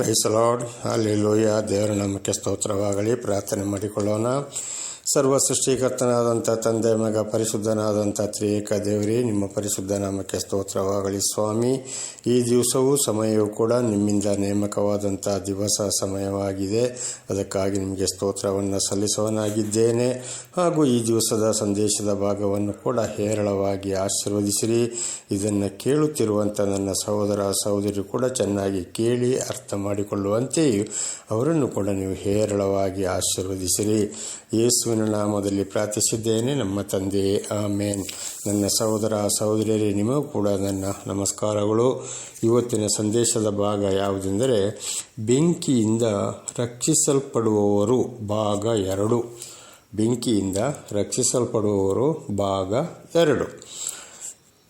Price lord ಲೋಯ ದೇವರ ನಮಗೆ ಸ್ತೋತ್ರವಾಗಲಿ. ಪ್ರಾರ್ಥನೆ ಮಾಡಿಕೊಳ್ಳೋಣ. ಸರ್ವ ಸೃಷ್ಟಿಕರ್ತನಾದಂಥ ತಂದೆ, ಮಗ, ಪರಿಶುದ್ಧನಾದಂಥ ತ್ರಿಯೇಕ ದೇವರೇ, ನಿಮ್ಮ ಪರಿಶುದ್ಧ ನಾಮಕ್ಕೆ ಸ್ತೋತ್ರವಾಗಲಿ. ಸ್ವಾಮಿ, ಈ ದಿವಸವೂ ಸಮಯವೂ ಕೂಡ ನಿಮ್ಮಿಂದ ನೇಮಕವಾದಂಥ ದಿವಸ ಸಮಯವಾಗಿದೆ. ಅದಕ್ಕಾಗಿ ನಿಮಗೆ ಸ್ತೋತ್ರವನ್ನು ಸಲ್ಲಿಸುವನಾಗಿದ್ದೇನೆ ಹಾಗೂ ಈ ದಿವಸದ ಸಂದೇಶದ ಭಾಗವನ್ನು ಕೂಡ ಹೇರಳವಾಗಿ ಆಶೀರ್ವದಿಸಿರಿ. ಇದನ್ನು ಕೇಳುತ್ತಿರುವಂಥ ನನ್ನ ಸಹೋದರ, ಸಹೋದರಿ ಕೂಡ ಚೆನ್ನಾಗಿ ಕೇಳಿ ಅರ್ಥ ಮಾಡಿಕೊಳ್ಳುವಂತೆಯೂ ಅವರನ್ನು ಕೂಡ ನೀವು ಹೇರಳವಾಗಿ ಆಶೀರ್ವದಿಸಿರಿ. ಯೇಸುವಿನ ನಾಮದಲ್ಲಿ ಪ್ರಾರ್ಥಿಸಿದ್ದೇನೆ. ನಮ್ಮ ತಂದೆಯೇ ಆಮೇನ್. ನನ್ನ ಸಹೋದರ, ಸಹೋದರಿಯರೇ, ನಿಮಗೂ ಕೂಡ ನನ್ನ ನಮಸ್ಕಾರಗಳು. ಇವತ್ತಿನ ಸಂದೇಶದ ಭಾಗ ಯಾವುದೆಂದರೆ, ಬೆಂಕಿಯಿಂದ ರಕ್ಷಿಸಲ್ಪಡುವವರು ಭಾಗ ಎರಡು. ಬೆಂಕಿಯಿಂದ ರಕ್ಷಿಸಲ್ಪಡುವವರು ಭಾಗ ಎರಡು.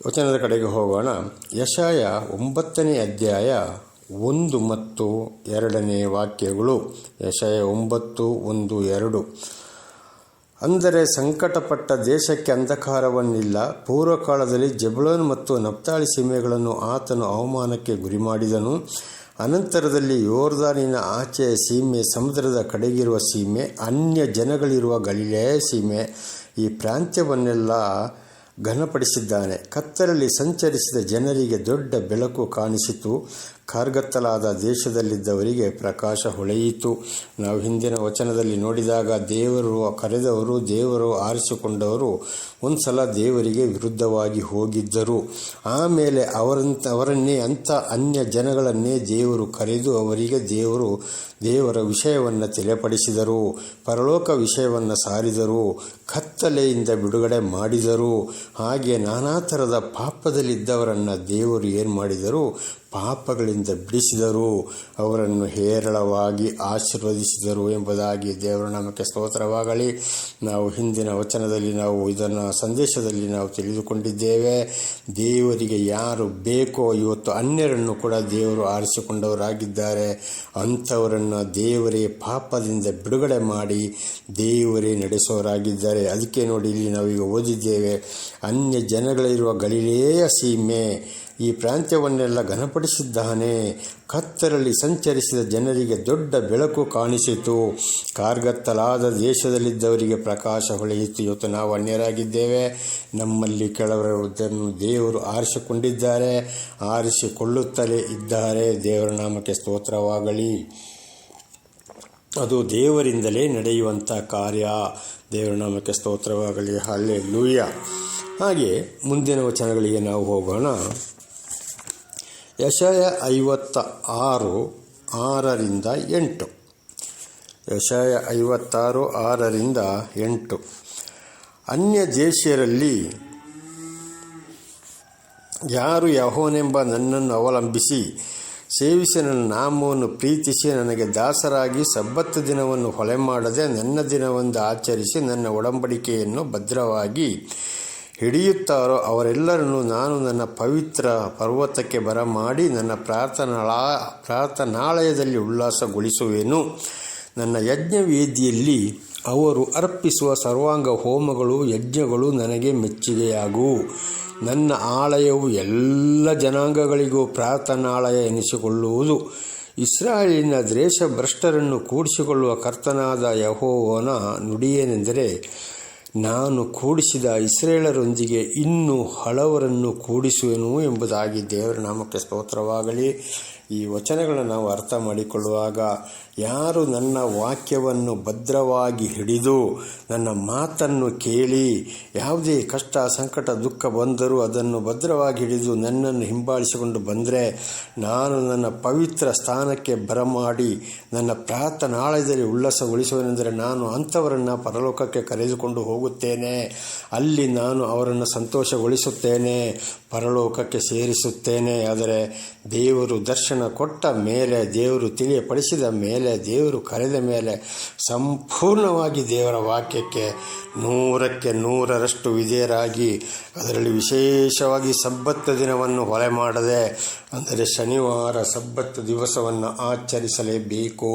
ವಚನದ ಕಡೆಗೆ ಹೋಗೋಣ. ಯಶಾಯ ಒಂಬತ್ತನೇ ಅಧ್ಯಾಯ ಒಂದು ಮತ್ತು ಎರಡನೇ ವಾಕ್ಯಗಳು. ಯಶಾಯ ಒಂಬತ್ತು, ಒಂದು, ಎರಡು. ಅಂದರೆ ಸಂಕಟಪಟ್ಟ ದೇಶಕ್ಕೆ ಅಂಧಕಾರವನ್ನಿಲ್ಲ. ಪೂರ್ವಕಾಲದಲ್ಲಿ ಜಬಳನ್ ಮತ್ತು ನಪ್ತಾಳಿ ಸೀಮೆಗಳನ್ನು ಆತನು ಅವಮಾನಕ್ಕೆ ಗುರಿ ಮಾಡಿದನು ಅನಂತರದಲ್ಲಿ ಯೋರ್ದಾನಿನ ಆಚೆಯ ಸೀಮೆ, ಸಮುದ್ರದ ಕಡೆಗಿರುವ ಸೀಮೆ ಅನ್ಯ ಜನಗಳಿರುವ ಗಲಿಲೆಯ ಸೀಮೆ. ಈ ಪ್ರಾಂತ್ಯವನ್ನೆಲ್ಲ ಘನಪಡಿಸಿದ್ದಾನೆ. ಕತ್ತಲಲ್ಲಿ ಸಂಚರಿಸಿದ ಜನರಿಗೆ ದೊಡ್ಡ ಬೆಳಕು ಕಾಣಿಸಿತು. ಕಾರ್ಗತ್ತಲಾದ ದೇಶದಲ್ಲಿದ್ದವರಿಗೆ ಪ್ರಕಾಶ ಹೊಳೆಯಿತು. ನಾವು ಹಿಂದಿನ ವಚನದಲ್ಲಿ ನೋಡಿದಾಗ ದೇವರು ಕರೆದವರು, ದೇವರು ಆರಿಸಿಕೊಂಡವರು ಒಂದು ಸಲ ದೇವರಿಗೆ ವಿರುದ್ಧವಾಗಿ ಹೋಗಿದ್ದರು. ಆಮೇಲೆ ಅವರಂತ, ಅವರನ್ನೇ ಅಂಥ ಅನ್ಯ ಜನಗಳನ್ನೇ ದೇವರು ಕರೆದು ಅವರಿಗೆ ದೇವರು ದೇವರ ವಿಷಯವನ್ನು ತಿಳಿಪಡಿಸಿದರು ಪರಲೋಕ ವಿಷಯವನ್ನು ಸಾರಿದರು. ಕತ್ತಲೆಯಿಂದ ಬಿಡುಗಡೆ ಮಾಡಿದರು. ಹಾಗೆ ನಾನಾ ಥರದ ಪಾಪದಲ್ಲಿದ್ದವರನ್ನು ದೇವರು ಏನು ಮಾಡಿದರು? ಪಾಪಗಳಿಂದ ಬಿಡಿಸಿದರು ಅವರನ್ನು ಹೇರಳವಾಗಿ ಆಶೀರ್ವದಿಸಿದರು ಎಂಬುದಾಗಿ ದೇವರ ನಾಮಕ್ಕೆ ಸ್ತೋತ್ರವಾಗಲಿ. ನಾವು ಹಿಂದಿನ ವಚನದಲ್ಲಿ ನಾವು ಇದನ್ನು ಸಂದೇಶದಲ್ಲಿ ನಾವು ತಿಳಿದುಕೊಂಡಿದ್ದೇವೆ. ದೇವರಿಗೆ ಯಾರು ಬೇಕೋ ಇವತ್ತು ಅನ್ಯರನ್ನು ಕೂಡ ದೇವರು ಆರಿಸಿಕೊಂಡವರಾಗಿದ್ದಾರೆ. ಅಂಥವರನ್ನು ದೇವರೇ ಪಾಪದಿಂದ ಬಿಡುಗಡೆ ಮಾಡಿ ದೇವರೇ ನಡೆಸೋರಾಗಿದ್ದಾರೆ. ಅದಕ್ಕೆ ನೋಡಿ ಇಲ್ಲಿ ನಾವೀಗ ಓದಿದ್ದೇವೆ. ಅನ್ಯ ಜನಗಳಿರುವ ಗಲಿಲೆಯ ಸೀಮೆ ಈ ಪ್ರಾಂತ್ಯವನ್ನೆಲ್ಲ ಘನಪಡಿಸಿದ್ದಾನೆ. ಕತ್ತರಲ್ಲಿ ಸಂಚರಿಸಿದ ಜನರಿಗೆ ದೊಡ್ಡ ಬೆಳಕು ಕಾಣಿಸಿತು. ಕಾರ್ಗತ್ತಲಾದ ದೇಶದಲ್ಲಿದ್ದವರಿಗೆ ಪ್ರಕಾಶ ಹೊಳೆಯಿತು. ಇವತ್ತು ನಾವು ಅನ್ಯರಾಗಿದ್ದೇವೆ. ನಮ್ಮಲ್ಲಿ ಕೆಲವರನ್ನು ದೇವರು ಆರಿಸಿಕೊಂಡಿದ್ದಾರೆ. ಆರಿಸಿಕೊಳ್ಳುತ್ತಲೇ ಇದ್ದಾರೆ. ದೇವರ ನಾಮಕ್ಕೆ ಸ್ತೋತ್ರವಾಗಲಿ. ಅದು ದೇವರಿಂದಲೇ ನಡೆಯುವಂಥ ಕಾರ್ಯ. ದೇವರ ನಾಮಕ್ಕೆ ಸ್ತೋತ್ರವಾಗಲಿ. ಹಲ್ಲೆ ಲೂಯ ಹಾಗೆ ಮುಂದಿನ ವಚನಗಳಿಗೆ ನಾವು ಹೋಗೋಣ. ಯಶಯ ಐವತ್ತ ಆರು ಆರರಿಂದ ಎಂಟು. ಯಶಯ ಐವತ್ತಾರು ಆರರಿಂದ ಎಂಟು. ಅನ್ಯ ದೇಶಿಯರಲ್ಲಿ ಯಾರು ಯಹೋನೆಂಬ ನನ್ನನ್ನು ಅವಲಂಬಿಸಿ ಸೇವಿಸಿ ನನ್ನ ನಾಮವನ್ನು ಪ್ರೀತಿಸಿ ನನಗೆ ದಾಸರಾಗಿ ಸಬ್ಬತ್ತು ದಿನವನ್ನು ಹೊಳೆ ಮಾಡದೆ ನನ್ನ ದಿನವೊಂದು ಆಚರಿಸಿ ನನ್ನ ಒಡಂಬಡಿಕೆಯನ್ನು ಭದ್ರವಾಗಿ ಹಿಡಿಯುತ್ತಾರೋ ಅವರೆಲ್ಲರನ್ನು ನಾನು ನನ್ನ ಪವಿತ್ರ ಪರ್ವತಕ್ಕೆ ಬರಮಾಡಿ ನನ್ನ ಪ್ರಾರ್ಥನಾ ಪ್ರಾರ್ಥನಾಲಯದಲ್ಲಿ ಉಲ್ಲಾಸಗೊಳಿಸುವೆನು. ನನ್ನ ಯಜ್ಞವೇದಿಯಲ್ಲಿ ಅವರು ಅರ್ಪಿಸುವ ಸರ್ವಾಂಗ ಹೋಮಗಳು, ಯಜ್ಞಗಳು ನನಗೆ ಮೆಚ್ಚುಗೆಯಾಗು. ನನ್ನ ಆಲಯವು ಎಲ್ಲ ಜನಾಂಗಗಳಿಗೂ ಪ್ರಾರ್ಥನಾಲಯ ಎನಿಸಿಕೊಳ್ಳುವುದು. ಇಸ್ರಾಯೇಲಿನ ದ್ವೇಷ ಭ್ರಷ್ಟರನ್ನು ಕೂಡಿಸಿಕೊಳ್ಳುವ ಕರ್ತನಾದ ಯಹೋವನ ನುಡಿಯೇನೆಂದರೆ ನಾನು ಕೂಡಿಸಿದ ಇಸ್ರೇಲರೊಂದಿಗೆ ಇನ್ನೂ ಹಳವರನ್ನು ಕೂಡಿಸುವೆನು ಎಂಬುದಾಗಿ ದೇವರ ನಾಮಕ್ಕೆ ಸ್ತೋತ್ರವಾಗಲಿ. ಈ ವಚನಗಳನ್ನು ನಾವು ಅರ್ಥ ಮಾಡಿಕೊಳ್ಳುವಾಗ ಯಾರು ನನ್ನ ವಾಕ್ಯವನ್ನು ಭದ್ರವಾಗಿ ಹಿಡಿದು ನನ್ನ ಮಾತನ್ನು ಕೇಳಿ ಯಾವುದೇ ಕಷ್ಟ, ಸಂಕಟ, ದುಃಖ ಬಂದರೂ ಅದನ್ನು ಭದ್ರವಾಗಿ ಹಿಡಿದು ನನ್ನನ್ನು ಹಿಂಬಾಲಿಸಿಕೊಂಡು ಬಂದರೆ ನಾನು ನನ್ನ ಪವಿತ್ರ ಸ್ಥಾನಕ್ಕೆ ಬರಮಾಡಿ ನನ್ನ ಪ್ರಾರ್ಥನಾಳಯದಲ್ಲಿ ಉಲ್ಲಾಸಗೊಳಿಸುವನೆಂದರೆ ನಾನು ಅಂಥವರನ್ನು ಪರಲೋಕಕ್ಕೆ ಕರೆದುಕೊಂಡು ಹೋಗುತ್ತೇನೆ. ಅಲ್ಲಿ ನಾನು ಅವರನ್ನು ಸಂತೋಷಗೊಳಿಸುತ್ತೇನೆ, ಪರಲೋಕಕ್ಕೆ ಸೇರಿಸುತ್ತೇನೆ. ಆದರೆ ದೇವರು ದರ್ಶನ ಕೊಟ್ಟ ಮೇಲೆ, ದೇವರು ತಿಳಿಯಪಡಿಸಿದ ಮೇಲೆ ದೇವರು ಕರೆದ ಮೇಲೆ ಸಂಪೂರ್ಣವಾಗಿ ದೇವರ ವಾಕ್ಯಕ್ಕೆ ನೂರಕ್ಕೆ ನೂರರಷ್ಟು ವಿಧೇಯರಾಗಿ ಅದರಲ್ಲಿ ವಿಶೇಷವಾಗಿ ಸಬ್ಬತ್ತ ದಿನವನ್ನು ಹೊಲೆ ಮಾಡದೆ, ಅಂದರೆ ಶನಿವಾರ ಸಬ್ಬತ್ತು ದಿವಸವನ್ನು ಆಚರಿಸಲೇಬೇಕು.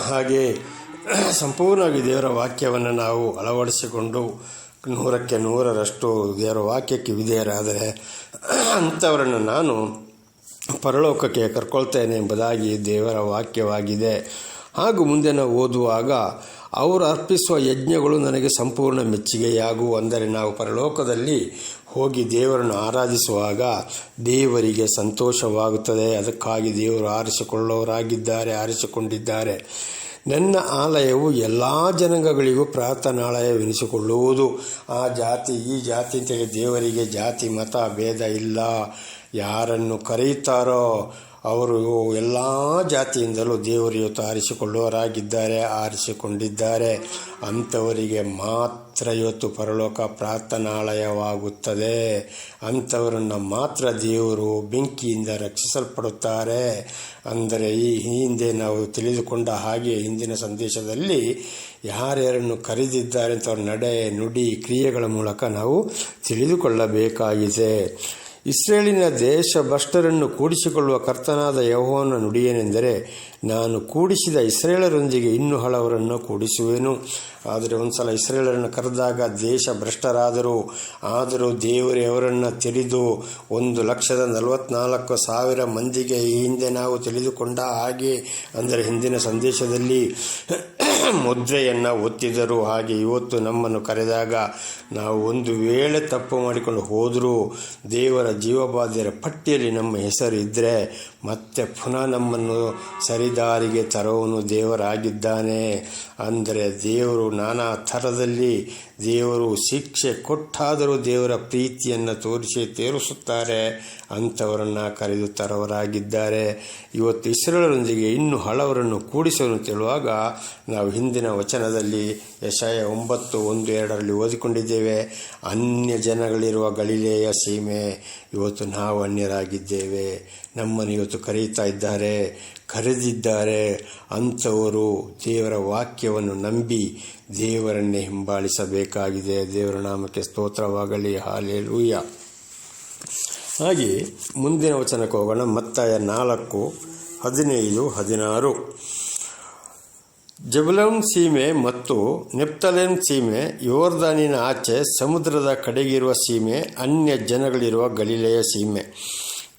ಹಾಗೆ ಸಂಪೂರ್ಣವಾಗಿ ದೇವರ ವಾಕ್ಯವನ್ನು ನಾವು ಅಳವಡಿಸಿಕೊಂಡು ನೂರಕ್ಕೆ ನೂರರಷ್ಟು ದೇವರ ವಾಕ್ಯಕ್ಕೆ ವಿಧೇಯರಾದರೆ ಅಂಥವರನ್ನು ನಾನು ಪರಲೋಕಕ್ಕೆ ಕರ್ಕೊಳ್ತೇನೆ ಎಂಬುದಾಗಿ ದೇವರ ವಾಕ್ಯವಾಗಿದೆ. ಹಾಗೂ ಮುಂದೆ ನಾವು ಓದುವಾಗ, ಅವರು ಅರ್ಪಿಸುವ ಯಜ್ಞಗಳು ನನಗೆ ಸಂಪೂರ್ಣ ಮೆಚ್ಚುಗೆಯಾಗುವು ಅಂದರೆ ನಾವು ಪರಲೋಕದಲ್ಲಿ ಹೋಗಿ ದೇವರನ್ನು ಆರಾಧಿಸುವಾಗ ದೇವರಿಗೆ ಸಂತೋಷವಾಗುತ್ತದೆ. ಅದಕ್ಕಾಗಿ ದೇವರು ಆರಿಸಿಕೊಳ್ಳೋರಾಗಿದ್ದಾರೆ, ಆರಿಸಿಕೊಂಡಿದ್ದಾರೆ. ನನ್ನ ಆಲಯವು ಎಲ್ಲ ಜನಾಂಗಗಳಿಗೂ ಪ್ರಾರ್ಥನಾಲಯವೆನಿಸಿಕೊಳ್ಳುವುದು. ಆ ಜಾತಿ, ಈ ಜಾತಿ ಅಂತೇಳಿ ದೇವರಿಗೆ ಜಾತಿ, ಮತ, ಭೇದ ಇಲ್ಲ. ಯಾರನ್ನು ಕರೆಯುತ್ತಾರೋ ಅವರು ಎಲ್ಲ ಜಾತಿಯಿಂದಲೂ ದೇವರು ಇವತ್ತು ಆರಿಸಿಕೊಳ್ಳುವರಾಗಿದ್ದಾರೆ ಆರಿಸಿಕೊಂಡಿದ್ದಾರೆ. ಅಂಥವರಿಗೆ ಮಾತ್ರ ಇವತ್ತು ಪರಲೋಕ ಪ್ರಾರ್ಥನಾಲಯವಾಗುತ್ತದೆ. ಅಂಥವರನ್ನು ಮಾತ್ರ ದೇವರು ಬೆಂಕಿಯಿಂದ ರಕ್ಷಿಸಲ್ಪಡುತ್ತಾರೆ. ಅಂದರೆ ಈ ಹಿಂದೆ ನಾವು ತಿಳಿದುಕೊಂಡ ಹಾಗೆ ಹಿಂದಿನ ಸಂದೇಶದಲ್ಲಿ ಯಾರ್ಯಾರನ್ನು ಕರೆದಿದ್ದಾರೆ ಅಂತ ನಡೆ ನುಡಿ ಕ್ರಿಯೆಗಳ ಮೂಲಕ ನಾವು ತಿಳಿದುಕೊಳ್ಳಬೇಕಾಗಿದೆ. ಇಸ್ರೇಲಿನ ದೇಶ ಭ್ರಷ್ಟರನ್ನು ಕೂಡಿಸಿಕೊಳ್ಳುವ ಕರ್ತನಾದ ಯಹೋವನ ನುಡಿಯೇನೆಂದರೆ ನಾನು ಕೂಡಿಸಿದ ಇಸ್ರೇಲರೊಂದಿಗೆ ಇನ್ನೂ ಹಲವರನ್ನು ಕೂಡಿಸುವೆನು. ಆದರೆ ಒಂದು ಸಲ ಇಸ್ರೇಲರನ್ನು ಕರೆದಾಗ ದೇಶ ಭ್ರಷ್ಟರಾದರು. ಆದರೂ ದೇವರೇ ಅವರನ್ನು ತಿಳಿದು ಒಂದು ಲಕ್ಷದ ನಲವತ್ನಾಲ್ಕು ಸಾವಿರ ಮಂದಿಗೆ ಈ ಹಿಂದೆ ನಾವು ತಿಳಿದುಕೊಂಡ ಹಾಗೆ, ಅಂದರೆ ಹಿಂದಿನ ಸಂದೇಶದಲ್ಲಿ ಮುದ್ರೆಯನ್ನು ಒತ್ತಿದರು. ಹಾಗೆ ಇವತ್ತು ನಮ್ಮನ್ನು ಕರೆದಾಗ ನಾವು ಒಂದು ವೇಳೆ ತಪ್ಪು ಮಾಡಿಕೊಂಡು ಹೋದರೂ ದೇವರ ಜೀವಬಾಧ್ಯರ ಪಟ್ಟಿಯಲ್ಲಿ ನಮ್ಮ ಹೆಸರು ಇದ್ದರೆ ಮತ್ತೆ ಪುನಃ ನಮ್ಮನ್ನು ಸರಿದಾರಿಗೆ ತರೋನು ದೇವರಾಗಿದ್ದಾನೆ. ಅಂದರೆ ದೇವರು ನಾನಾ ಥರದಲ್ಲಿ ದೇವರು ಶಿಕ್ಷೆ ಕೊಟ್ಟಾದರೂ ದೇವರ ಪ್ರೀತಿಯನ್ನು ತೋರಿಸಿ ತೇರಿಸುತ್ತಾರೆ. ಅಂಥವರನ್ನು ಕರೆದು ತರವರಾಗಿದ್ದಾರೆ ಇವತ್ತು ಇಸ್ರೇಲರೊಂದಿಗೆ ಇನ್ನೂ ಹಲವರನ್ನು ಕೂಡಿಸಲು ತಿಳುವಾಗ ನಾವು ಹಿಂದಿನ ವಚನದಲ್ಲಿ ಯಶಾಯ ಒಂಬತ್ತು ಒಂದು ಎರಡರಲ್ಲಿ ಓದಿಕೊಂಡಿದ್ದೇವೆ, ಅನ್ಯ ಜನಗಳಿರುವ ಗಳಿಲೆಯ ಸೀಮೆ, ಇವತ್ತು ನಾವು ಅನ್ಯರಾಗಿದ್ದೇವೆ. ನಮ್ಮನ್ನು ಇವತ್ತು ಕರೆಯುತ್ತಾ ಇದ್ದಾರೆ, ಕರೆದಿದ್ದಾರೆ. ಅಂಥವರು ದೇವರ ವಾಕ್ಯವನ್ನು ನಂಬಿ ದೇವರನ್ನೇ ಹಿಂಬಾಲಿಸಬೇಕಾಗಿದೆ. ದೇವರ ನಾಮಕ್ಕೆ ಸ್ತೋತ್ರವಾಗಲಿ. ಹಾಲೆಲೂಯ. ಹಾಗೆ ಮುಂದಿನ ವಚನಕ್ಕೆ ಹೋಗೋಣ ಮತ್ತಾಯ ನಾಲ್ಕು, ಹದಿನೈದು, ಹದಿನಾರು. ಜಬುಲನ್ ಸೀಮೆ ಮತ್ತು ನೆಪ್ತಲೆನ್ ಸೀಮೆ, ಯೋರ್ದಾನಿನ ಆಚೆ ಸಮುದ್ರದ ಕಡೆಗಿರುವ ಸೀಮೆ, ಅನ್ಯ ಜನಗಳಿರುವ ಗಲೀಲೆಯ ಸೀಮೆ.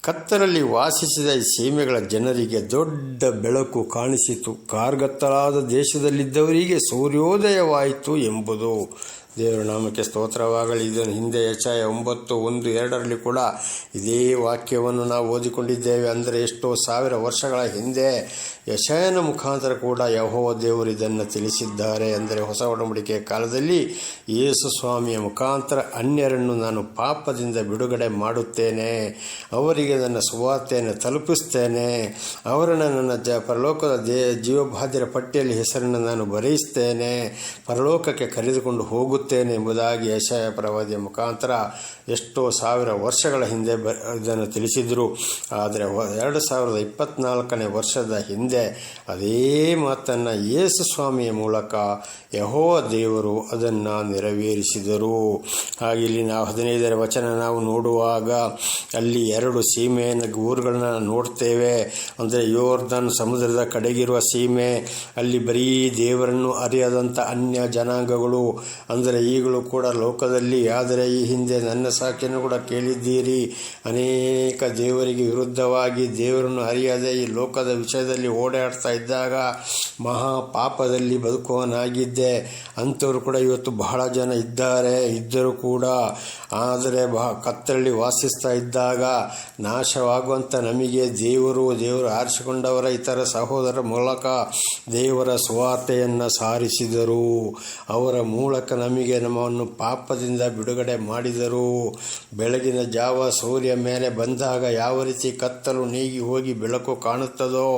ಕತ್ತರಲ್ಲಿ ವಾಸಿಸಿದ ಈ ಸೀಮೆಗಳ ಜನರಿಗೆ ದೊಡ್ಡ ಬೆಳಕು ಕಾಣಿಸಿತು. ಕಾರ್ಗತ್ತಲಾದ ದೇಶದಲ್ಲಿದ್ದವರಿಗೆ ಸೂರ್ಯೋದಯವಾಯಿತು ಎಂಬುದು ದೇವರ ನಾಮಕ್ಕೆ ಸ್ತೋತ್ರವಾಗಲಿ ಇದನ್ನು ಹಿಂದೆ ಹೆಚ್ಚಾಯ ಒಂಬತ್ತು ಒಂದು ಎರಡರಲ್ಲಿ ಕೂಡ ಇದೇ ವಾಕ್ಯವನ್ನು ನಾವು ಓದಿಕೊಂಡಿದ್ದೇವೆ. ಅಂದರೆ ಎಷ್ಟೋ ಸಾವಿರ ವರ್ಷಗಳ ಹಿಂದೆ ಯಶಯನ ಮುಖಾಂತರ ಕೂಡ ಯಹೋವ ದೇವರು ಇದನ್ನು ತಿಳಿಸಿದ್ದಾರೆ ಅಂದರೆ ಹೊಸ ಒಡಂಬಡಿಕೆಯ ಕಾಲದಲ್ಲಿ ಯೇಸು ಸ್ವಾಮಿಯ ಮುಖಾಂತರ ಅನ್ಯರನ್ನು ನಾನು ಪಾಪದಿಂದ ಬಿಡುಗಡೆ ಮಾಡುತ್ತೇನೆ. ಅವರಿಗೆ ನನ್ನ ಸುವಾರ್ತೆಯನ್ನು ತಲುಪಿಸ್ತೇನೆ ಅವರನ್ನು ನನ್ನ ಜ ಪರಲೋಕದ ದೇ ಜೀವಬಾಧ್ಯರ ಪಟ್ಟಿಯಲ್ಲಿ ಹೆಸರನ್ನು ನಾನು ಬರೆಯಿಸ್ತೇನೆ ಪರಲೋಕಕ್ಕೆ ಕರೆದುಕೊಂಡು ಹೋಗುತ್ತೇನೆ ಎಂಬುದಾಗಿ ಯಶಯ ಪ್ರವಾದಿಯ ಮುಖಾಂತರ ಎಷ್ಟೋ ಸಾವಿರ ವರ್ಷಗಳ ಹಿಂದೆ ಬ ಇದನ್ನು ತಿಳಿಸಿದರು. ಆದರೆ ಎರಡು ಸಾವಿರದ ಇಪ್ಪತ್ನಾಲ್ಕನೇ ವರ್ಷದ ಹಿಂದೆ ಅದೇ ಮಾತನ್ನು ಯೇಸು ಸ್ವಾಮಿಯ ಮೂಲಕ ಯಹೋ ದೇವರು ಅದನ್ನು ನೆರವೇರಿಸಿದರು. ಹಾಗೆ ಇಲ್ಲಿ ನಾವು ಹದಿನೈದರ ವಚನ ನಾವು ನೋಡುವಾಗ ಅಲ್ಲಿ ಎರಡು ಸೀಮೆಯನ್ನು ಊರುಗಳನ್ನ ನೋಡ್ತೇವೆ. ಅಂದರೆ ಯೋರ್ಧನ್ ಸಮುದ್ರದ ಕಡೆಗಿರುವ ಸೀಮೆ, ಅಲ್ಲಿ ಬರೀ ದೇವರನ್ನು ಅರಿಯದಂಥ ಅನ್ಯ ಜನಾಂಗಗಳು. ಅಂದರೆ ಈಗಲೂ ಕೂಡ ಲೋಕದಲ್ಲಿ, ಆದರೆ ಈ ಹಿಂದೆ ನನ್ನ ಸಾಕಿಯನ್ನು ಕೂಡ ಕೇಳಿದ್ದೀರಿ. ಅನೇಕ ದೇವರಿಗೆ ವಿರುದ್ಧವಾಗಿ ದೇವರನ್ನು ಅರಿಯದೆ ಈ ಲೋಕದ ವಿಷಯದಲ್ಲಿ ಓಡಾಡ್ತಾ ಇದ್ದಾಗ ಮಹಾ ಪಾಪದಲ್ಲಿ ಬದುಕುವನಾಗಿದ್ದೆ. ಅಂಥವ್ರು ಕೂಡ ಇವತ್ತು ಬಹಳ ಜನ ಇದ್ದಾರೆ, ಇದ್ದರೂ ಕೂಡ. ಆದರೆ ಬಹ ಕತ್ತರಲ್ಲಿ ವಾಸಿಸ್ತಾ ಇದ್ದಾಗ ನಾಶವಾಗುವಂಥ ನಮಗೆ ದೇವರು ದೇವರು ಆರಿಸಿಕೊಂಡವರ ಇತರ ಸಹೋದರ ಮೂಲಕ ದೇವರ ಸುವಾರ್ತೆಯನ್ನು ಸಾರಿಸಿದರು. ಅವರ ಮೂಲಕ ನಮಗೆ ನಮ್ಮನ್ನು ಪಾಪದಿಂದ ಬಿಡುಗಡೆ ಮಾಡಿದರು. ಬೆಳಗಿನ ಜಾವ ಸೂರ್ಯ ಮೇಲೆ ಬಂದಾಗ ಯಾವ ರೀತಿ ಕತ್ತಲು ನೀಗಿ ಹೋಗಿ ಬೆಳಕು ಕಾಣುತ್ತದೋ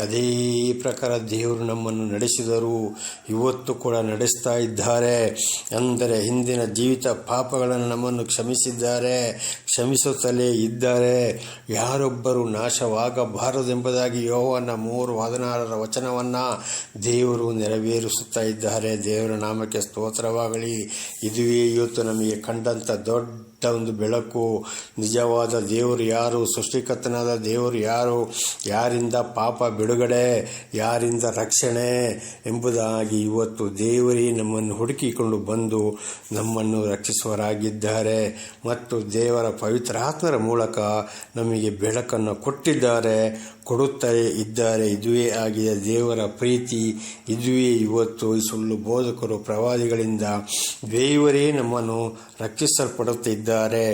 ಅದೇ ಪ್ರಕಾರ ದೇವರು ನಮ್ಮನ್ನು ನಡೆಸಿದರು ಇವತ್ತು ಕೂಡ ನಡೆಸ್ತಾ ಇದ್ದಾರೆ. ಅಂದರೆ ಹಿಂದಿನ ಜೀವಿತ ಪಾಪಗಳನ್ನು ನಮ್ಮನ್ನು ಕ್ಷಮಿಸಿದ್ದಾರೆ, ಕ್ಷಮಿಸುತ್ತಲೇ ಇದ್ದಾರೆ. ಯಾರೊಬ್ಬರು ನಾಶವಾಗಬಾರದೆಂಬುದಾಗಿ ಯೋವನ ಮೂರು ಹದಿನಾರರ ವಚನವನ್ನು ದೇವರು ನೆರವೇರಿಸುತ್ತಾ ಇದ್ದಾರೆ. ದೇವರ ನಾಮಕ್ಕೆ ಸ್ತೋತ್ರವಾಗಲಿ. ಇದುವೇ ಇವತ್ತು ನಮಗೆ ಕಂಡಂಥ ದೊಡ್ಡ ಒಂದು ಬೆಳಕು. ನಿಜವಾದ ದೇವರು ಯಾರು? ಸೃಷ್ಟಿಕರ್ತನಾದ ದೇವರು ಯಾರು? ಯಾರಿಂದ ಪಾಪ ಬಿಡುಗಡೆ? ಯಾರಿಂದ ರಕ್ಷಣೆ? ಎಂಬುದಾಗಿ ಇವತ್ತು ದೇವರೇ ನಮ್ಮನ್ನು ಹುಡುಕಿಕೊಂಡು ಬಂದು ನಮ್ಮನ್ನು ರಕ್ಷಿಸುವರಾಗಿದ್ದಾರೆ ಮತ್ತು ದೇವರ ಪವಿತ್ರಾತ್ಮರ ಮೂಲಕ ನಮಗೆ ಬೆಳಕನ್ನು ಕೊಟ್ಟಿದ್ದಾರೆ. ಕೊಡುತ್ತಾ ಇದ್ದಾರೆ, ಇದುವೇ ಆಗಿದೆ ದೇವರ ಪ್ರೀತಿ, ಇದುವೇ ಇವತ್ತು ಸುಳ್ಳು ಬೋಧಕರು ಪ್ರವಾದಿಗಳಿಂದ ದೇವರೇ ನಮ್ಮನ್ನು ರಕ್ಷಿಸಲ್ಪಡುತ್ತಿದ್ದಾರೆ.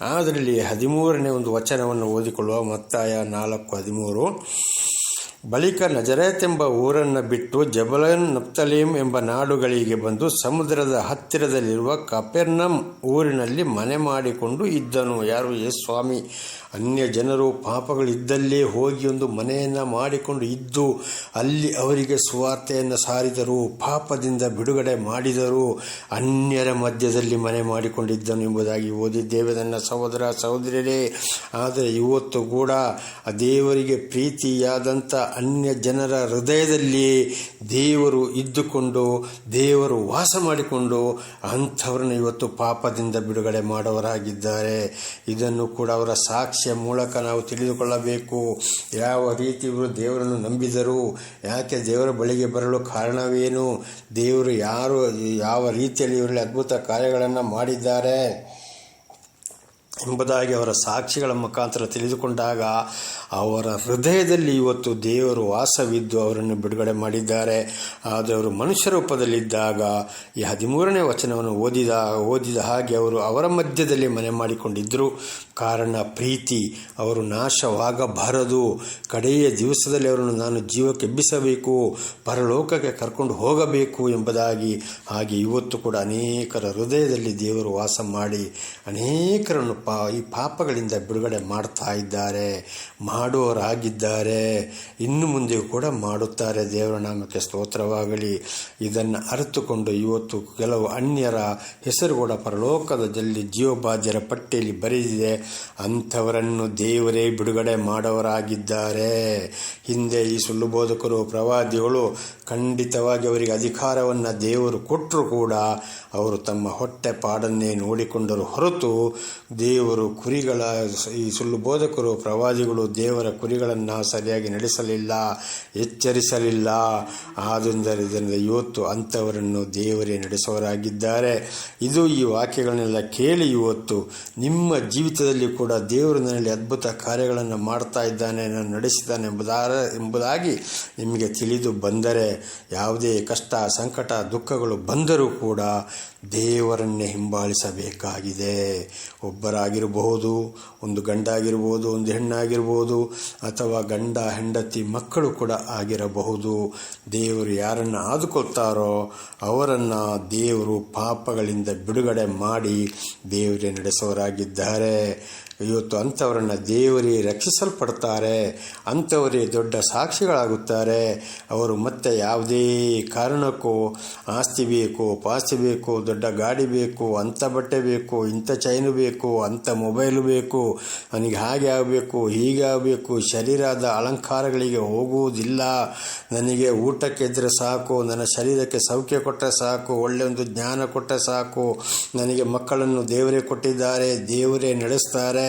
ಅದರಲ್ಲಿ ಹದಿಮೂರನೇ ಒಂದು ವಚನವನ್ನು ಓದಿಕೊಳ್ಳುವ ಮತ್ತಾಯ ನಾಲ್ಕು, ಹದಿಮೂರು. ಬಳಿಕ ನಜರೇತೆಂಬ ಊರನ್ನು ಬಿಟ್ಟು ಜಬಲನ್ ನಪ್ತಲೀಮ್ ಎಂಬ ನಾಡುಗಳಿಗೆ ಬಂದು ಸಮುದ್ರದ ಹತ್ತಿರದಲ್ಲಿರುವ ಕಪೆರ್ನಮ್ ಊರಿನಲ್ಲಿ ಮನೆ ಮಾಡಿಕೊಂಡು ಇದ್ದನು. ಯಾರು? ಯೇಸು ಸ್ವಾಮಿ. ಅನ್ಯ ಜನರು ಪಾಪಗಳಿದ್ದಲ್ಲೇ ಹೋಗಿ ಒಂದು ಮನೆಯನ್ನು ಮಾಡಿಕೊಂಡು ಇದ್ದು ಅಲ್ಲಿ ಅವರಿಗೆ ಸುವಾರ್ತೆಯನ್ನು ಸಾರಿದರು, ಪಾಪದಿಂದ ಬಿಡುಗಡೆ ಮಾಡಿದರು. ಅನ್ಯರ ಮಧ್ಯದಲ್ಲಿ ಮನೆ ಮಾಡಿಕೊಂಡಿದ್ದನು ಎಂಬುದಾಗಿ ಓದಿದ್ದೇವೆ ನನ್ನ ಸಹೋದರ ಸಹೋದರಿಯರೇ. ಆದರೆ ಇವತ್ತು ಕೂಡ ದೇವರಿಗೆ ಪ್ರೀತಿಯಾದಂಥ ಅನ್ಯ ಜನರ ಹೃದಯದಲ್ಲಿ ದೇವರು ಇದ್ದುಕೊಂಡು, ದೇವರು ವಾಸ ಮಾಡಿಕೊಂಡು ಅಂಥವ್ರನ್ನ ಇವತ್ತು ಪಾಪದಿಂದ ಬಿಡುಗಡೆ ಮಾಡೋರಾಗಿದ್ದಾರೆ ಇದನ್ನು ಕೂಡ ಅವರ ಸಾಕ್ಷಿಯ ಮೂಲಕ ನಾವು ತಿಳಿದುಕೊಳ್ಳಬೇಕು. ಯಾವ ರೀತಿ ಇವರು ದೇವರನ್ನು ನಂಬಿದರು, ಯಾಕೆ ದೇವರ ಬಳಿಗೆ ಬರಲು ಕಾರಣವೇನು, ದೇವರು ಯಾರು, ಯಾವ ರೀತಿಯಲ್ಲಿ ಇವರಲ್ಲಿ ಅದ್ಭುತ ಕಾರ್ಯಗಳನ್ನು ಮಾಡಿದ್ದಾರೆ ಎಂಬುದಾಗಿ ಅವರ ಸಾಕ್ಷಿಗಳ ಮುಖಾಂತರ ತಿಳಿದುಕೊಂಡಾಗ ಅವರ ಹೃದಯದಲ್ಲಿ ಇವತ್ತು ದೇವರು ವಾಸವಿದ್ದು ಅವರನ್ನು ಬಿಡುಗಡೆ ಮಾಡಿದ್ದಾರೆ. ಆದರೆ ಅವರು ಮನುಷ್ಯ ರೂಪದಲ್ಲಿದ್ದಾಗ ಈ ಹದಿಮೂರನೇ ವಚನವನ್ನು ಓದಿದ ಓದಿದ ಹಾಗೆ ಅವರು ಅವರ ಮಧ್ಯದಲ್ಲಿ ಮನೆ ಮಾಡಿಕೊಂಡಿದ್ದರು ಕಾರಣ ಪ್ರೀತಿ, ಅವರು ನಾಶವಾಗಬಾರದು. ಕಡೆಯ ದಿವಸದಲ್ಲಿ ಅವರನ್ನು ನಾನು ಜೀವಕ್ಕೆ ಎಬ್ಬಿಸಬೇಕು, ಪರಲೋಕಕ್ಕೆ ಕರ್ಕೊಂಡು ಹೋಗಬೇಕು ಎಂಬುದಾಗಿ ಹಾಗೆ ಇವತ್ತು ಕೂಡ ಅನೇಕರ ಹೃದಯದಲ್ಲಿ ದೇವರು ವಾಸ ಮಾಡಿ ಅನೇಕರನ್ನು ಪಾ, ಈ ಪಾಪಗಳಿಂದ ಬಿಡುಗಡೆ ಮಾಡ್ತಾ ಇದ್ದಾರೆ. ಮಾಡುವವರಾಗಿದ್ದಾರೆ. ಇನ್ನು ಮುಂದೆ ಕೂಡ ಮಾಡುತ್ತಾರೆ. ದೇವರ ನಾಮಕ್ಕೆ ಸ್ತೋತ್ರವಾಗಲಿ. ಇದನ್ನು ಅರಿತುಕೊಂಡು ಇವತ್ತು ಕೆಲವು ಅನ್ಯರ ಹೆಸರು ಕೂಡ ಪರಲೋಕದಲ್ಲಿ ಜೀವಬಾಧ್ಯರ ಪಟ್ಟಿಯಲ್ಲಿ ಬರೆದಿದೆ. ಅಂಥವರನ್ನು ದೇವರೇ ಬಿಡುಗಡೆ ಮಾಡೋರಾಗಿದ್ದಾರೆ ಹಿಂದೆ ಈ ಸುಳ್ಳು ಬೋಧಕರು, ಪ್ರವಾದಿಗಳು ಖಂಡಿತವಾಗಿ ಅವರಿಗೆ ಅಧಿಕಾರವನ್ನು ದೇವರು ಕೊಟ್ಟರು ಕೂಡ ಅವರು ತಮ್ಮ ಹೊಟ್ಟೆ ಪಾಡನ್ನೇ ನೋಡಿಕೊಂಡರು ಹೊರತು ದೇವರು ಕುರಿಗಳ, ಈ ಸುಳ್ಳು ಬೋಧಕರು, ಪ್ರವಾದಿಗಳು ದೇವರ ಕುರಿಗಳನ್ನು ಸರಿಯಾಗಿ ನಡೆಸಲಿಲ್ಲ, ಎಚ್ಚರಿಸಲಿಲ್ಲ. ಆದ್ದರಿಂದ ಇವತ್ತು ಅಂಥವರನ್ನು ದೇವರೇ ನಡೆಸುವರಾಗಿದ್ದಾರೆ ಇದು ಈ ವಾಕ್ಯಗಳನ್ನೆಲ್ಲ ಕೇಳಿ ಇವತ್ತು ನಿಮ್ಮ ಜೀವಿತದಲ್ಲಿ ಕೂಡ ದೇವರು ನನ್ನಲ್ಲಿ ಅದ್ಭುತ ಕಾರ್ಯಗಳನ್ನು ಮಾಡ್ತಾ ಇದ್ದಾನೆ ನಾನು ನಡೆಸಿದ್ದಾನೆ ಎಂಬುದಾರ, ಎಂಬುದಾಗಿ ನಿಮಗೆ ತಿಳಿದು ಬಂದರೆ ಯಾವುದೇ ಕಷ್ಟ, ಸಂಕಟ, ದುಃಖಗಳು ಬಂದರೂ ಕೂಡ ದೇವರನ್ನೇ ಹಿಂಬಾಲಿಸಬೇಕಾಗಿದೆ. ಒಬ್ಬರಾಗಿರಬಹುದು, ಒಂದು ಗಂಡಾಗಿರ್ಬೋದು, ಒಂದು ಹೆಣ್ಣಾಗಿರ್ಬೋದು, ಅಥವಾ ಗಂಡ, ಹೆಂಡತಿ, ಮಕ್ಕಳು ಕೂಡ ಆಗಿರಬಹುದು. ದೇವರು ಯಾರನ್ನು ಆದುಕೊಳ್ತಾರೋ ಅವರನ್ನು ದೇವರು ಪಾಪಗಳಿಂದ ಬಿಡುಗಡೆ ಮಾಡಿ ದೇವರೇ ನಡೆಸೋರಾಗಿದ್ದಾರೆ. ಇವತ್ತು ಅಂಥವರನ್ನು ದೇವರೇ ರಕ್ಷಿಸಲ್ಪಡ್ತಾರೆ, ಅಂಥವರೇ ದೊಡ್ಡ ಸಾಕ್ಷಿಗಳಾಗುತ್ತಾರೆ. ಅವರು ಮತ್ತೆ ಯಾವುದೇ ಕಾರಣಕ್ಕೂ, ಆಸ್ತಿ ಬೇಕು, ಪಾಸ್ತಿ ಬೇಕು, ದೊಡ್ಡ ಗಾಡಿ ಬೇಕು, ಅಂಥ ಬಟ್ಟೆ ಬೇಕು, ಇಂಥ ಚೈನು ಬೇಕು, ಅಂಥ ಮೊಬೈಲು ಬೇಕು ನನಗೆ ಹಾಗೆ ಆಗಬೇಕು, ಹೀಗೆ ಆಗಬೇಕು, ಶರೀರದ ಅಲಂಕಾರಗಳಿಗೆ ಹೋಗುವುದಿಲ್ಲ. ನನಗೆ ಊಟಕ್ಕೆ ಇದ್ದರೆ ಸಾಕು, ನನ್ನ ಶರೀರಕ್ಕೆ ಸೌಖ್ಯ ಕೊಟ್ಟರೆ ಸಾಕು ಒಳ್ಳೆಯ ಒಂದು ಜ್ಞಾನ ಕೊಟ್ಟರೆ ಸಾಕು. ನನಗೆ ಮಕ್ಕಳನ್ನು ದೇವರೇ ಕೊಟ್ಟಿದ್ದಾರೆ, ದೇವರೇ ನಡೆಸ್ತಾರೆ.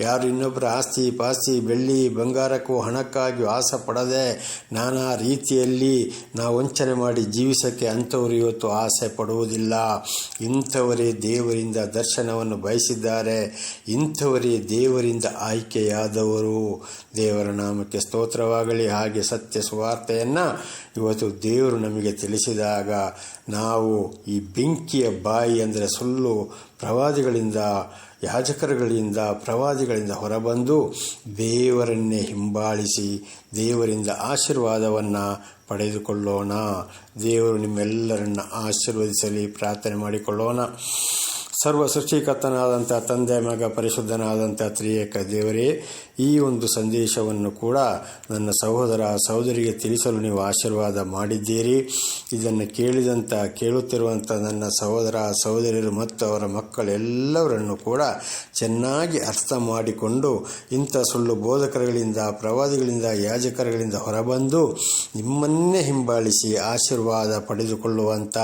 ಯಾರು ಇನ್ನೊಬ್ಬರ ಆಸ್ತಿ ಪಾಸ್ತಿ, ಬೆಳ್ಳಿ, ಬಂಗಾರಕ್ಕೂ ಹಣಕ್ಕಾಗಿ ಆಸೆ ಪಡದೆ ನಾನಾ ರೀತಿಯಲ್ಲಿ ನಾವು ವಂಚನೆ ಮಾಡಿ ಜೀವಿಸೋಕ್ಕೆ ಅಂಥವ್ರು ಇವತ್ತು ಆಸೆ ಪಡುವುದಿಲ್ಲ. ಇಂಥವರೇ ದೇವರಿಂದ ದರ್ಶನವನ್ನು ಬಯಸಿದ್ದಾರೆ. ಇಂಥವರೇ ದೇವರಿಂದ ಆಯ್ಕೆಯಾದವರು. ದೇವರ ನಾಮಕ್ಕೆ ಸ್ತೋತ್ರವಾಗಲಿ. ಹಾಗೆ ಸತ್ಯ ಸುವಾರ್ತೆಯನ್ನು ಇವತ್ತು ದೇವರು ನಮಗೆ ತಿಳಿಸಿದಾಗ ನಾವು ಈ ಬೆಂಕಿಯ ಬಾಯಿ ಅಂದರೆ ಸುಳ್ಳು ಪ್ರವಾದಿಗಳಿಂದ ಯಾಜಕರುಗಳಿಂದ ಪ್ರವಾದಿಗಳಿಂದ ಹೊರಬಂದು ದೇವರನ್ನೇ ಹಿಂಬಾಳಿಸಿ ದೇವರಿಂದ ಆಶೀರ್ವಾದವನ್ನು ಪಡೆದುಕೊಳ್ಳೋಣ. ದೇವರು ನಿಮ್ಮೆಲ್ಲರನ್ನ ಆಶೀರ್ವದಿಸಲಿ ಪ್ರಾರ್ಥನೆ ಮಾಡಿಕೊಳ್ಳೋಣ. ಸರ್ವ ಸೃಷ್ಟಿಕರ್ತನಾದಂಥ ತಂದೆ, ಮಗ, ಪರಿಶುದ್ಧನಾದಂಥ ತ್ರಿಯೇಕ ದೇವರೇ, ಈ ಒಂದು ಸಂದೇಶವನ್ನು ಕೂಡ ನನ್ನ ಸಹೋದರ ಸಹೋದರಿಗೆ ತಿಳಿಸಲು ನೀವು ಆಶೀರ್ವಾದ ಮಾಡಿದ್ದೀರಿ. ಇದನ್ನು ಕೇಳಿದಂಥ, ಕೇಳುತ್ತಿರುವಂಥ ನನ್ನ ಸಹೋದರ ಸಹೋದರಿಯರು ಮತ್ತು ಅವರ ಮಕ್ಕಳೆಲ್ಲವರನ್ನು ಕೂಡ ಚೆನ್ನಾಗಿ ಅರ್ಥ ಮಾಡಿಕೊಂಡು ಇಂಥ ಸುಳ್ಳು ಬೋಧಕರುಗಳಿಂದ, ಪ್ರವಾದಿಗಳಿಂದ, ಯಾಜಕರುಗಳಿಂದ ಹೊರಬಂದು ನಿಮ್ಮನ್ನೇ ಹಿಂಬಾಲಿಸಿ ಆಶೀರ್ವಾದ ಪಡೆದುಕೊಳ್ಳುವಂಥ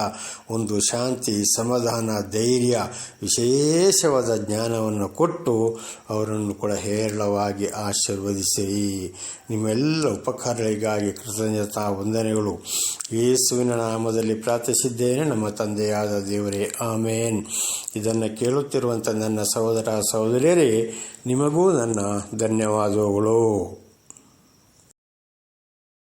ಒಂದು ಶಾಂತಿ, ಸಮಾಧಾನ, ಧೈರ್ಯ ವಿಶೇಷವಾದ ಜ್ಞಾನವನ್ನು ಕೊಟ್ಟು ಅವರನ್ನು ಕೂಡ ಹೇರಳವಾಗಿ ಆಶೀರ್ವದಿಸಿರಿ. ನಿಮ್ಮೆಲ್ಲ ಉಪಕಾರಗಳಿಗಾಗಿ ಕೃತಜ್ಞತಾ ವಂದನೆಗಳು. ಯೇಸುವಿನ ನಾಮದಲ್ಲಿ ಪ್ರಾರ್ಥಿಸಿದ್ದೇನೆ. ನಮ್ಮ ತಂದೆಯಾದ ದೇವರೇ, ಆಮೇನ್. ಇದನ್ನು ಕೇಳುತ್ತಿರುವಂಥ ನನ್ನ ಸಹೋದರ ಸಹೋದರಿಯರೇ, ನಿಮಗೂ ನನ್ನ ಧನ್ಯವಾದಗಳು.